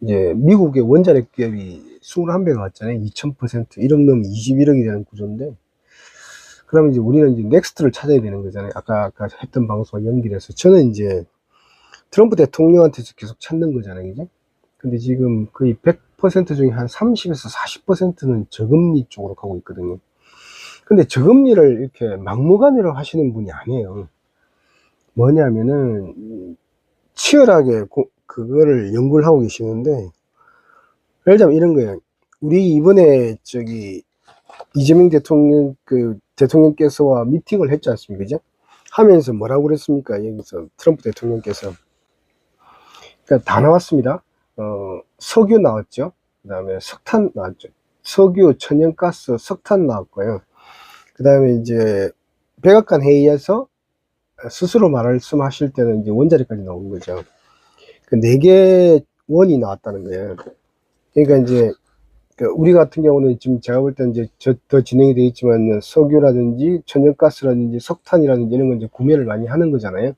이제 미국의 원자력 기업이 21배가 왔잖아요. 2000% 1억 넘으면 21억이 되는 구조인데 그러면 이제 우리는 이제 넥스트를 찾아야 되는 거잖아요. 아까 아까 했던 방송과 연결해서 저는 이제 트럼프 대통령한테서 계속 찾는 거잖아요. 그죠? 근데 지금 거의 100% 중에 한 30에서 40%는 저금리 쪽으로 가고 있거든요. 근데 저금리를 이렇게 막무가내로 하시는 분이 아니에요. 뭐냐면은 치열하게 고- 그거를 연구를 하고 계시는데 예를 들면 이런 거예요. 우리 이번에 저기 이재명 대통령 그 대통령께서와 미팅을 했지 않습니까? 그죠? 하면서 뭐라고 그랬습니까? 여기서 트럼프 대통령께서 그러니까 다 나왔습니다. 어, 석유 나왔죠. 그다음에 석탄 나왔죠. 석유, 천연가스, 석탄 나왔고요. 그다음에 이제 백악관 회의에서 스스로 말씀하실 때는 이제 원자력까지 나온 거죠. 그네개 원이 나왔다는 거예요. 그러니까 이제 그 우리 같은 경우는 지금 제가 볼 때는 이제 저, 더 진행이 되어 있지만 석유라든지 천연가스라든지 석탄이라든지 이런 건 이제 구매를 많이 하는 거잖아요.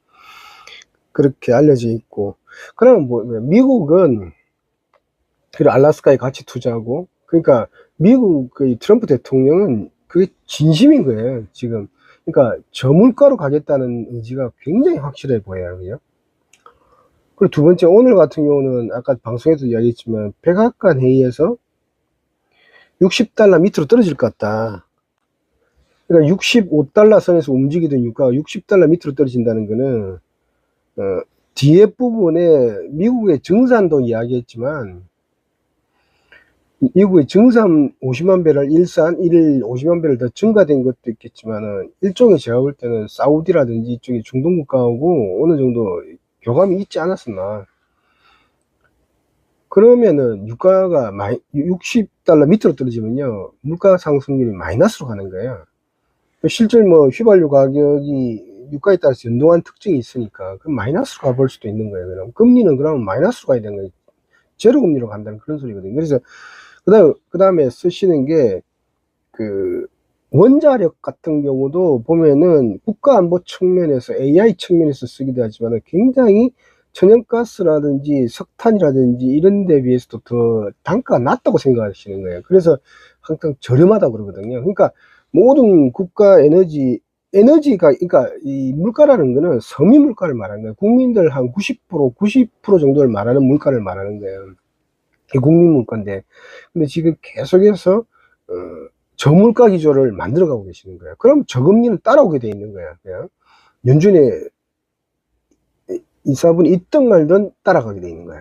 그렇게 알려져 있고. 그러면 뭐, 미국은 그 알라스카에 같이 투자하고, 그러니까 미국 그 트럼프 대통령은 그게 진심인 거예요, 지금. 그러니까 저물가로 가겠다는 의지가 굉장히 확실해 보여요, 그죠? 그리고 두 번째, 오늘 같은 경우는 아까 방송에서 이야기했지만, 백악관 회의에서 60달러 밑으로 떨어질 것 같다. 그러니까 65달러 선에서 움직이던 유가가 60달러 밑으로 떨어진다는 거는, 어, 뒤에 부분에 미국의 증산도 이야기했지만, 미국의 증산 50만 배럴 일산 1일 50만 배럴 더 증가된 것도 있겠지만은 일종의 제가 볼 때는 사우디라든지 이쪽에 중동 국가하고 어느 정도 교감이 있지 않았었나. 그러면은 유가가 마이, 60달러 밑으로 떨어지면요 물가 상승률이 마이너스로 가는 거예요. 실제 뭐 휘발유 가격이 유가에 따라서 연동한 특징이 있으니까 그럼 마이너스로 가볼 수도 있는 거예요. 그럼 금리는 그러면 마이너스로 가야 되는 거예요. 제로 금리로 간다는 그런 소리거든요. 그래서 그다음 그다음에 쓰시는 게그 원자력 같은 경우도 보면은 국가 안보 측면에서 AI 측면에서 쓰기도 하지만 굉장히 천연가스라든지 석탄이라든지 이런 데 비해서도 더 단가가 낮다고 생각하시는 거예요. 그래서 항상 저렴하다고 그러거든요. 그러니까 모든 국가 에너지 에너지가 그러니까 이 물가라는 거는 서민 물가를 말하는 거예요. 국민들 한 90% 90% 정도를 말하는 물가를 말하는 거예요. 국민 물가인데 근데 지금 계속해서 어, 저물가 기조를 만들어가고 계시는 거예요. 그럼 저금리는 따라오게 돼 있는 거야. 그냥 연준의 이사분이 있든 말든 따라가게 돼 있는 거야.